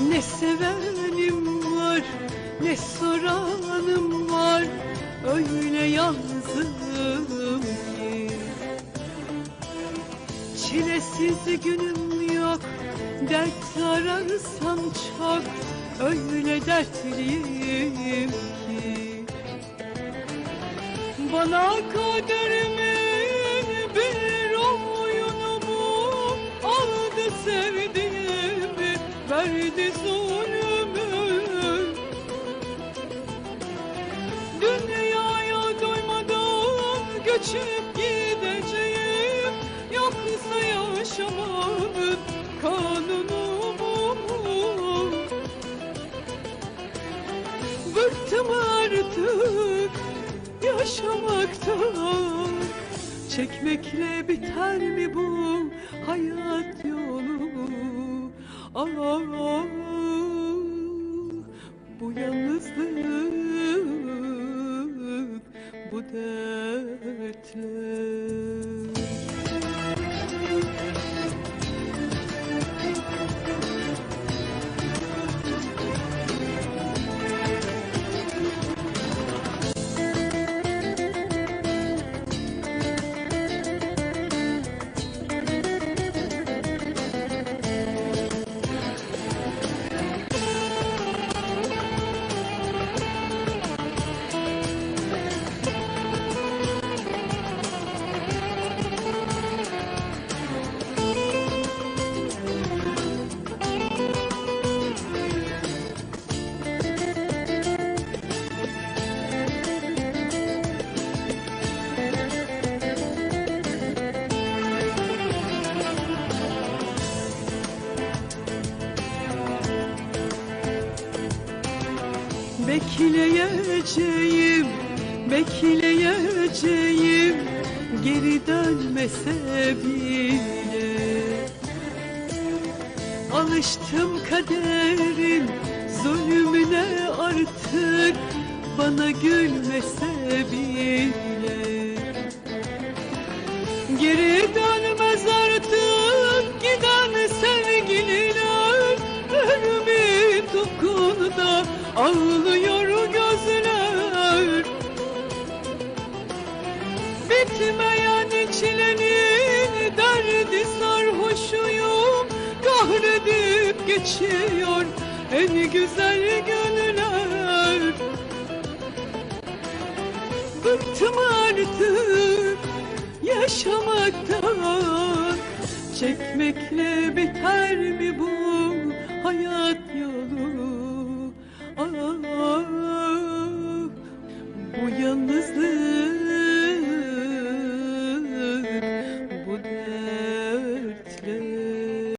Ne sevenim var ne soranım var Öyle yalnızım ki. Çilesiz günüm yok Dert ararsam çok Öyle dertliyim ki. Bana kaderimin Verdi zulmü Dünyaya doymadan göçüp gideceğim Yoksa yaşamanın kanunu mu? Bıktım artık yaşamaktan Çekmekle biter mi bu hayat yolu? Ah, bu yalnızlık, bu dertler Bekleyeceğim, bekleyeceğim. Geri dönmese bile. Alıştım kaderin zulmüne artık. Bana gülmese bile. Geri dönmez ağlıyor gözler. Bitmeyen çilenin derdi sarhoşuyum. Kahredip geçiyor en güzel günler. Bıktım artık yaşamaktan. Çekmekle biter mi bu hızlı